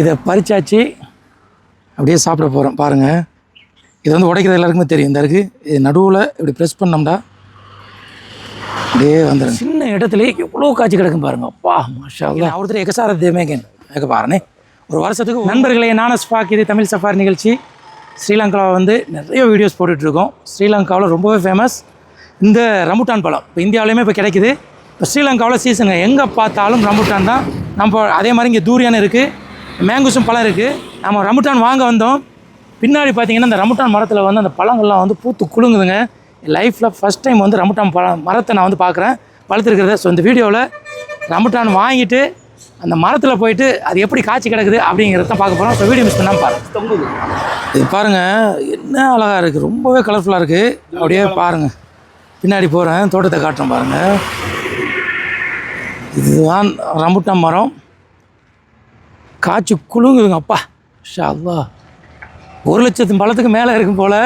இதை பறிச்சாச்சு அப்படியே சாப்பிட போகிறோம் பாருங்கள் இது வந்து உடைக்கிறது எல்லாருக்குமே தெரியும். இந்த இருக்குது இது நடுவில் இப்படி ப்ரெஸ் பண்ணோம்டா. அப்படியே வந்துடும் சின்ன இடத்துல எவ்வளோ காய்ச்சி கிடக்கும் பாருங்க. அப்பா மாஷா ஒருத்தர் எகசார தேமேகன் எங்க பாருனே ஒரு வருஷத்துக்கு நண்பர்களே நான ஸ்பாக் இது தமிழ் சஃபாரி நிகழ்ச்சி. ஸ்ரீலங்காவில் வந்து நிறைய வீடியோஸ் போட்டுட்ருக்கோம். ஸ்ரீலங்காவில் ரொம்பவே ஃபேமஸ் இந்த ரம்புட்டான் பழம் இப்போ இந்தியாவிலையுமே இப்போ கிடைக்குது. இப்போ ஸ்ரீலங்காவில் சீசனுங்க எங்கே பார்த்தாலும் ரம்புட்டான் தான். நம்ம அதே மாதிரி இங்கே தூரியான் இருக்குது மேங்குஸும் பழம் இருக்குது நம்ம ரம்புட்டான் வாங்க வந்தோம். பின்னாடி பார்த்தீங்கன்னா அந்த ரம்புட்டான் மரத்தில் வந்து அந்த பழங்கள்லாம் வந்து பூத்து குலுங்குதுங்க. லைஃப்பில் ஃபஸ்ட் டைம் வந்து ரம்புட்டான் பழம் மரத்தை நான் வந்து பார்க்குறேன் பழுத்திருக்கிறத. ஸோ இந்த வீடியோவில் ரம்புட்டான் வாங்கிட்டு அந்த மரத்தில் போயிட்டு அது எப்படி காய்ச்சி கிடக்குது அப்படிங்கிறத தான் பார்க்க போகிறோம் ஸோ வீடியோ மிஸ் பண்ணாமல் பாருங்கள் இது பாருங்கள் என்ன அழகாக இருக்குது ரொம்பவே கலர்ஃபுல்லாக இருக்குது அப்படியே பாருங்கள் பின்னாடி போகிறேன் தோட்டத்தை காட்டுறேன் பாருங்கள் இதுதான் ரம்புட்டான் மரம். காய்ச்சி குலுங்குதுங்க அப்பா. ஷா அல்லாஹ் ஒரு லட்சத்து பழத்துக்கு மேலே இருக்கும் போல்.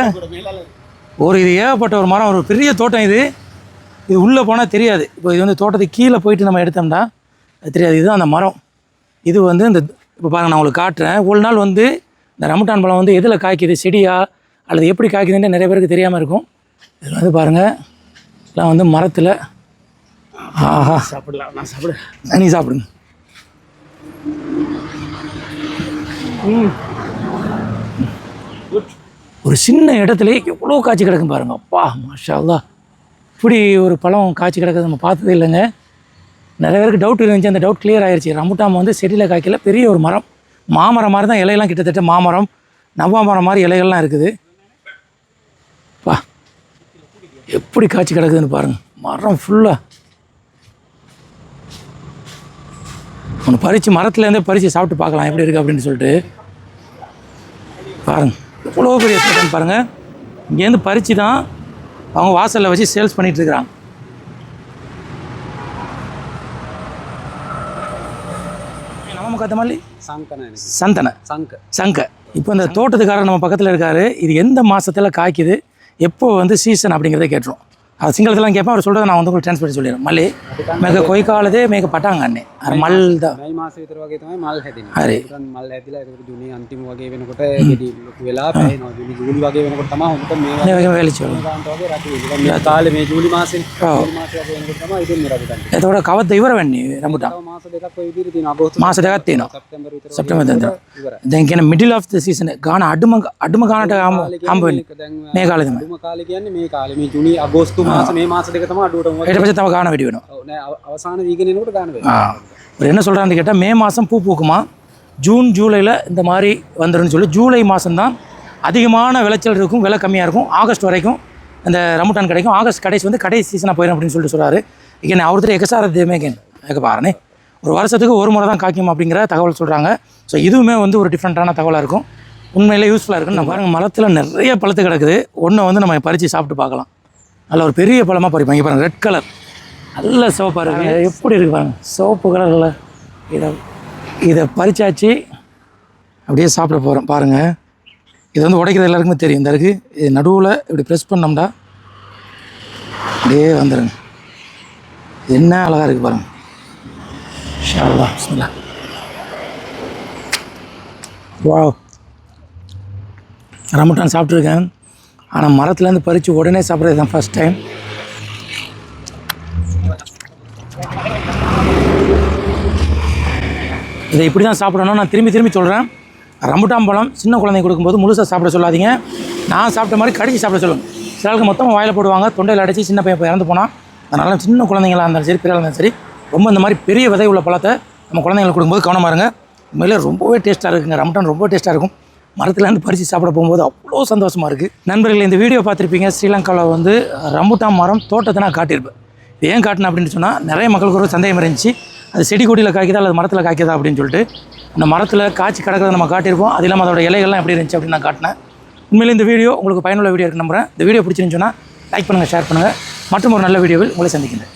ஒரு இது ஏகப்பட்ட ஒரு மரம் ஒரு பெரிய தோட்டம் இது. இது உள்ளே போனால் தெரியாது. இப்போ இது வந்து தோட்டத்துக்கு கீழே போயிட்டு நம்ம எடுத்தோம்னா அது தெரியாது. இதுதான் அந்த மரம். இது வந்து இந்த இப்போ பாருங்க நான் உங்களுக்கு காட்டுறேன். ஒரு நாள் வந்து இந்த ரமட்டான் பழம் வந்து எதில் காய்க்குது? செடியா? அல்லது எப்படி காய்க்குதுன்னு நிறைய பேருக்கு தெரியாமல் இருக்கும். இதில் வந்து பாருங்கள் எல்லாம் வந்து மரத்தில். ஆஹா. சாப்பிடலாம். நான் சாப்பிடு நீ சாப்பிடுங்க. ஒரு சின்ன இடத்துல எவ்வளோ காய்ச்சி கிடக்கும் பாருங்க. அப்பா மாஷா இப்படி ஒரு பழம் காய்ச்சி கிடக்கிறது நம்ம பார்த்ததே இல்லைங்க. நிறைய பேருக்கு டவுட் இருந்துச்சு. அந்த டவுட் கிளியர் ஆயிடுச்சு ரம்புட்டாம் வந்து செடியில் காய்க்கல. பெரிய ஒரு மரம். மாமரம் மாதிரி தான் இலையெல்லாம் கிட்டத்தட்ட மாமரம். நவ்வா மரம் மாதிரி இலைகள்லாம் இருக்குது. பா எப்படி காய்ச்சி கிடக்குதுன்னு பாருங்கள் மரம் ஃபுல்லாக ஒன்று பறித்து மரத்துலேருந்தே பறித்து சாப்பிட்டு பார்க்கலாம். எப்படி இருக்குது அப்படின்னு சொல்லிட்டு. பாருங்க. எவ்வளோ பெரிய தோட்டம் பாருங்கள் இங்கேருந்து பறித்து தான் அவங்க வாசலில் வச்சு சேல்ஸ் பண்ணிட்டு இருக்கிறாங்க நம்ம கத்த மாதிரி? சங்கன சந்தனை. சங்க. சங்க. இப்போ இந்த தோட்டத்துக்காரர் நம்ம பக்கத்தில் இருக்காரு. இது எந்த மாசத்துல காய்க்குது? எப்போ வந்து சீசன் அப்படிங்கிறத கேட்டுரும் அது சிங்களத்தெல்லாம் கேட்பேன் அவர் சொல்கிறத நான் வந்து உங்களுக்கு ட்ரான்ஸ்பர் சொல்லிடுறேன் මල්ලේ මේක කොයි කාලෙද මේක පටන් ගන්නෙ අර මල්ද මයි මාස විතර වගේ තමයි මල් හැදෙන්නේ. හරි. ඒකන් මල් හැදිලා ඒක ජුනි අන්තිම වගේ වෙනකොට ගෙඩි ලොකු වෙලා පැහැෙනවා. ජුනි ජූලි වගේ වෙනකොට තමයි හොඳට මේ මේ වගේ වෙලිචෝ ගානට වගේ රතු වෙන්නේ. මේ කාලේ මේ ජූලි මාසෙන් ඔව්. ජූලි මාසෙ වගේ වෙනකොට තමයි ඉතින් මේ රතු ගන්න. එතකොට කවද්ද ඉවර වෙන්නේ රඹුටා තව මාස දෙකක් ඔය විදිහට තියෙනවා. අගෝස්තු මාස දෙකක් තියෙනවා සැප්තැම්බර් විතර සැප්තැම්බර් වගේ දෙන්දර ඉවරයි. දැන් කියන මිඩල් ඔෆ් ද සීසන් ගාන අඩුම අඩුම ගානට හම්බ හම්බ වෙන්නේ මේක දැන් මේ කාලේ තමයි අඩුම කාලේ කියන්නේ මේ කාලේ මේ ජුනි අගෝස්තු මාස මේ මාස දෙක තමයි අඩුවටම වගේ. ඊට පස්සේ තව ගාන වැඩි වෙනවා ඔව් නෑ අව- අවසාන වීගෙන එනකොට ගන්න ஆ වෙනවා. அவர் என்ன சொல்கிறான்னு கேட்டால் மே மாதம் பூ பூக்குமா ஜூன் ஜூலையில் இந்த மாதிரி வந்துருன்னு சொல்லி ஜூலை மாதம்தான் அதிகமான விளைச்சல் இருக்கும் விலை கம்மியாக இருக்கும் ஆகஸ்ட் வரைக்கும் இந்த ரமுட்டான் கிடைக்கும் ஆகஸ்ட் கடைசி வந்து கடைசி சீசனாக போயிடும் அப்படின்னு சொல்லிட்டு சொல்கிறாரு இங்கே நான் ஒருத்தர் எகசார தேமேகன் எங்க பாருனே ஒரு வருஷத்துக்கு ஒரு முறை தான் காய்க்கும் அப்படிங்கிற தகவல் சொல்கிறாங்க ஸோ இதுவுமே வந்து ஒரு டிஃப்ரெண்ட்டான தகவலாக இருக்கும் உண்மையிலே யூஸ்ஃபுல்லாக இருக்கும் நான் பாருங்கள் மரத்தில் நிறைய பழுத்து கிடக்குது ஒன்றை வந்து நம்ம பறித்து சாப்பிட்டு பார்க்கலாம் நல்ல ஒரு பெரிய பழமாக பறிப்பாங்க. இங்க பாருங்க ரெட் கலர் நல்ல சிவப்பாக இருக்கு. எப்படி இருக்கு பாருங்க. சிவப்பு கலரில் இதை இதை பறிச்சாச்சு. அப்படியே சாப்பிட போகிறோம் பாருங்கள் இது வந்து உடைக்கிறது எல்லாருக்குமே தெரியும். இந்த இருக்குது இது நடுவில் இப்படி ப்ரெஸ் பண்ணோம்டா. அப்படியே வந்துடுங்க என்ன அழகாக இருக்குது பாருங்க. இன்ஷா அல்லாஹ், பிஸ்மில்லாஹ். வாவ். ரமட்டான் சாப்பிட்ருக்கேன் ஆனால் மரத்துலேருந்து பறித்து உடனே சாப்பிட்றது தான் ஃபஸ்ட் டைம் இதை இப்படி தான் சாப்பிடணும் நான் திரும்பி திரும்பி சொல்கிறேன் ரம்புட்டாம் பழம் சின்ன குழந்தைங்க கொடுக்கும்போது முழுசாக சாப்பிட சொல்லாதீங்க. நான் சாப்பிட்ட மாதிரி கடிச்சு சாப்பிட சொல்லும் சில ஆளுக்கு மொத்தமாக வாயில் போடுவாங்க தொண்டையில் அடித்து சின்ன பையன் இறந்து போனான். அதனால் சின்ன குழந்தைங்களா இருந்தாலும் சரி பெரிய இருந்தாலும் சரி ரொம்ப இந்த மாதிரி பெரிய விதை உள்ள பழத்தை நம்ம குழந்தைங்களுக்கு கொடுக்கும்போது கவனமாக இருங்க. உண்மையிலே ரொம்பவே டேஸ்ட்டாக இருக்குங்க. ரம்டான் ரொம்ப டேஸ்ட்டாக இருக்கும். மரத்துலேருந்து பறித்து சாப்பிட போகும்போது அவ்வளோ சந்தோஷமாக இருக்குது நண்பர்கள் இந்த வீடியோ பார்த்துருப்பீங்க. ஸ்ரீலங்காவில் வந்து ரம்புட்டான் மரம் தோட்டத்தை நான் காட்டியிருப்பேன். இது ஏன் காட்டினேன் அப்படின்னு சொன்னால் நிறைய மக்களுக்கு ஒரு சந்தேகம் இருந்துச்சு. அது செடி கொடியில் காய்க்குதா அல்லது மரத்தில் காய்க்குதா அப்படின்னு சொல்லிட்டு. அந்த மரத்தில் காய்ச்சி கிடக்கிறத நம்ம காட்டியிருப்போம். அது இல்லாமல் அதோட இலைகள்லாம் எப்படி இருந்துச்சு அப்படின்னு நான் காட்டினேன். உண்மையிலே இந்த வீடியோ உங்களுக்கு பயனுள்ள வீடியோ இருக்கு நம்புறேன். இந்த வீடியோ பிடிச்சிருந்துச்சுன்னா லைக் பண்ணுங்கள் ஷேர் பண்ணுங்கள் மற்றும் ஒரு நல்ல வீடியோவில் உங்களை சந்திக்கின்றேன்.